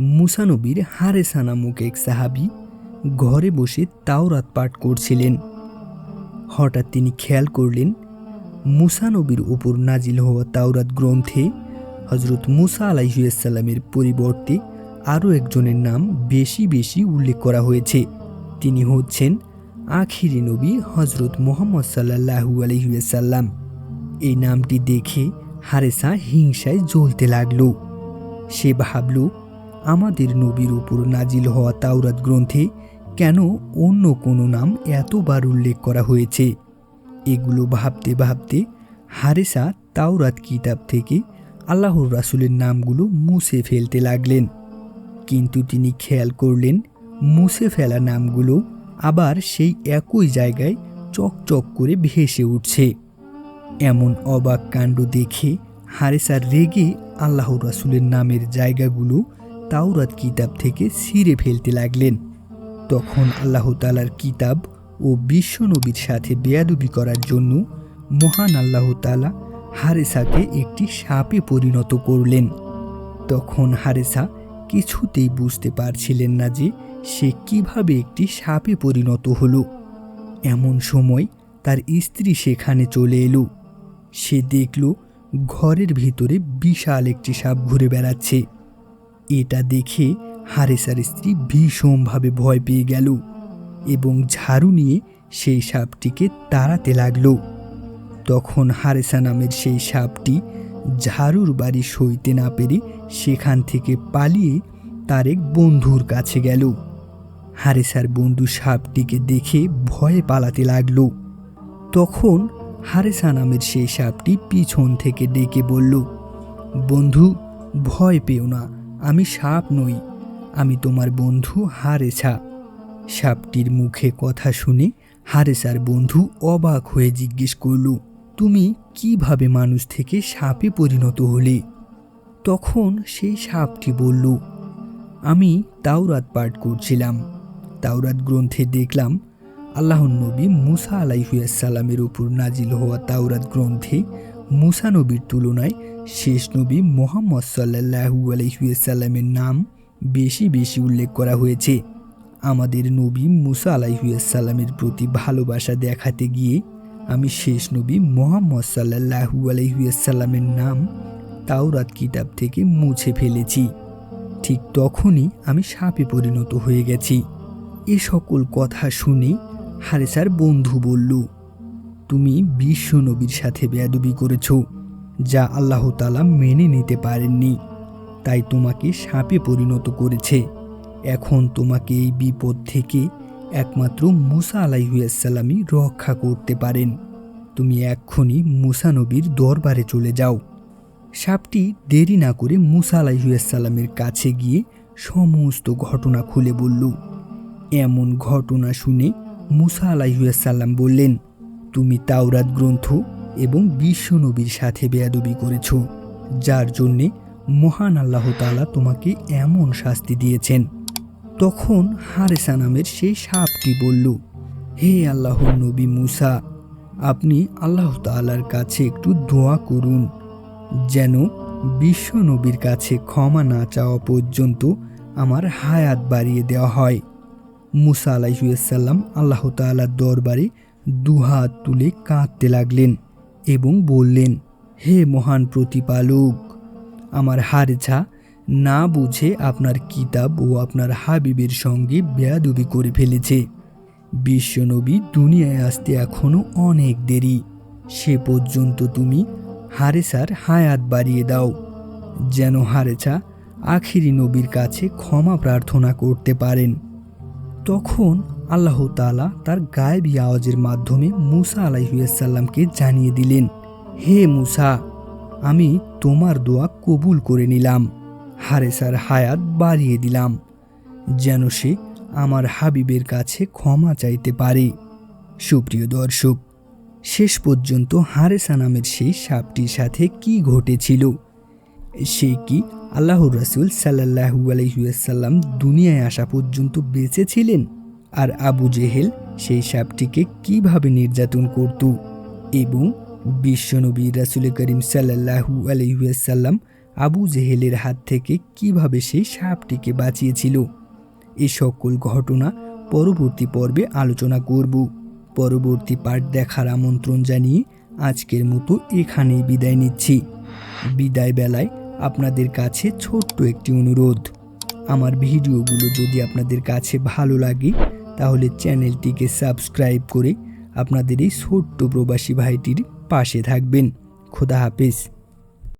মুসানবীর হারেসা নামক এক সাহাবি ঘরে বসে তাওরাত পাঠ করছিলেন। হঠাৎ তিনি খেয়াল করলেন মুসানবীর ওপর নাজিল হওয়া তাওরাত গ্রন্থে হজরত মুসা আলাইসাল্লামের পরিবর্তে আরও একজনের নাম বেশি বেশি উল্লেখ করা হয়েছে। তিনি হচ্ছেন আখিরি নবী হজরত মোহাম্মদ সাল্লাহু আলহিসাল্লাম এই নামটি দেখে হারেসা হিংসায় জ্বলতে লাগল। সে ভাবল আমাদের নবীর উপর নাজিল হওয়া তাওরাত গ্রন্থে কেন অন্য কোনো নাম এতবার উল্লেখ করা হয়েছে? এগুলো ভাবতে ভাবতে হারেসা তাওরাত কিতাব থেকে আল্লাহর রাসুলের নামগুলো মুছে ফেলতে লাগলেন। কিন্তু তিনি খেয়াল করলেন, মুছে ফেলা নামগুলো আবার সেই একই জায়গায় চকচক করে ভেসে উঠছে। এমন অবাক কাণ্ড দেখে হারেসার রেগে আল্লাহর রাসুলের নামের জায়গাগুলো তাওরাত কিতাব থেকে ছিঁড়ে ফেলতে লাগলেন। তখন আল্লাহ তালার কিতাব ও বিশ্বনবীর সাথে বেয়াদুবি করার জন্য মহান আল্লাহ তালা হারেসাকে একটি সাপে পরিণত করলেন। তখন হারেসা কিছুতেই বুঝতে পারছিলেন না যে সে কীভাবে একটি সাপে পরিণত হলো। এমন সময় তার স্ত্রী সেখানে চলে এলো। সে দেখল ঘরের ভিতরে বিশাল একটি সাপ ঘুরে বেড়াচ্ছে। এটা দেখে হারেসার স্ত্রী ভীষণভাবে ভয় পেয়ে গেল এবং ঝাড়ু নিয়ে সেই সাপটিকে তাড়াতে লাগল। তখন হারেসা নামের সেই সাপটি ঝাড়ুর বাড়ি সইতে না পেরে সেখান থেকে পালিয়ে তার এক বন্ধুর কাছে গেল। হারেসার বন্ধু সাপটিকে দেখে ভয়ে পালাতে লাগল। তখন হারেসা নামের সেই সাপটি পিছন থেকে ডেকে বলল, বন্ধু, ভয় পেও না। আমি সাপ নই, আমি তোমার বন্ধু হারেছা। সাপটির মুখে কথা শুনে হারেসার বন্ধু অবাক হয়ে জিজ্ঞেস করল, তুমি কীভাবে মানুষ থেকে সাপে পরিণত হলে? তখন সেই সাপটি বলল, আমি তাওরাত পাঠ করছিলাম। তাওরাত গ্রন্থে দেখলাম আল্লাহ নবী মুসা আলাইহুয়াসাল্লামের উপর নাজিল হওয়া তাওরাত গ্রন্থে মুসা নবীর তুলনায় শেষ নবী মোহাম্মদ সাল্লাহু আলাইহুয়াসাল্লামের নাম বেশি বেশি উল্লেখ করা হয়েছে। আমাদের নবী মুসা আলাইহুয়াসাল্লামের প্রতি ভালোবাসা দেখাতে গিয়ে আমি শেষ নবী মোহাম্মদ সাল্লাহু আলাইহুয়াসাল্লামের নাম তাওরাত কিতাব থেকে মুছে ফেলেছি। ঠিক তখনই আমি সাপে পরিণত হয়ে গেছি। এ সকল কথা শুনে হারেসার বন্ধু বলল তুমি বিশ্ব নবীর সাথে বেয়াদবি করেছ, যা আল্লাহ তালা মেনে নিতে পারেননি। তাই তোমাকে সাপে পরিণত করেছে। এখন তোমাকে এই বিপদ থেকে একমাত্র মুসা আলাইহুয়াসাল্লামই রক্ষা করতে পারেন। তুমি এক্ষুনি মুসা নবীর দরবারে চলে যাও। সাপটি দেরি না করে মুসা আলাইহুয়াসাল্লামের কাছে গিয়ে সমস্ত ঘটনা খুলে বলল। এমন ঘটনা শুনে মুসা আলাইহুয়াসাল্লাম বললেন তুমি তাওরাত গ্রন্থ এবং বিশ্ব নবীর সাথে বেয়াদবি করেছ, যার জন্যে মহান আল্লাহ তালা তোমাকে এমন শাস্তি দিয়েছেন। তখন হারেসা নামের সেই সাপটি বলল, হে আল্লাহর নবী মুসা, আপনি আল্লাহ তালার কাছে একটু দোয়া করুন, যেন বিশ্ব নবীর কাছে ক্ষমা না চাওয়া পর্যন্ত আমার হায়াত বাড়িয়ে দেওয়া হয়। মুসা আলাইসাল্লাম আল্লাহ তালার দরবারে দুহাত তুলে কাঁদতে লাগলেন এবং বললেন, হে মহান প্রতিপালক, আমার হারেছা না বুঝে আপনার কিতাব ও আপনার হাবিবের সঙ্গে বেয়াদুবি করে ফেলেছে। বিশ্বনবী দুনিয়ায় আসতে এখনও অনেক দেরি। সে পর্যন্ত তুমি হারেসার হায়াত বাড়িয়ে দাও। যেন হারেছা আখিরি নবীর কাছে ক্ষমা প্রার্থনা করতে পারেন। তখন আল্লাহ তালা তার গায়েবী আওয়াজের মাধ্যমে মুসা আলাইহুয়াসাল্লামকে জানিয়ে দিলেন, হে মুসা, আমি তোমার দোয়া কবুল করে নিলাম, হারেসার হায়াত বাড়িয়ে দিলাম, যেন সে আমার হাবিবের কাছে ক্ষমা চাইতে পারে। সুপ্রিয় দর্শক, শেষ পর্যন্ত হারেসা নামের সেই সাপটির সাথে কি ঘটেছিল? সে কি আল্লাহর রাসুল সাল্লাহু আলহিউসাল্লাম দুনিয়ায় আসা পর্যন্ত বেঁচে ছিলেন? আর আবু জেহেল সেই সাপটিকে কীভাবে নির্যাতন করত এবং বিশ্বনবী রাসুল করিম সাল্লাহু আলহিউসাল্লাম আবু জেহেলের হাত থেকে কীভাবে সেই সাপটিকে বাঁচিয়েছিল? এ সকল ঘটনা পরবর্তী পর্বে আলোচনা করব। পরবর্তী পাঠ দেখার আমন্ত্রণ জানিয়ে আজকের মতো এখানেই বিদায় নিচ্ছি। বিদায় বেলায় আপনাদের কাছে ছোট্ট একটি অনুরোধ। আমার ভিডিওগুলো যদি আপনাদের কাছে ভালো লাগে তাহলে চ্যানেলটিকে সাবস্ক্রাইব করে আপনাদের এই ছোট্ট প্রবাসী ভাইটির পাশে থাকবেন। খোদা হাফেজ।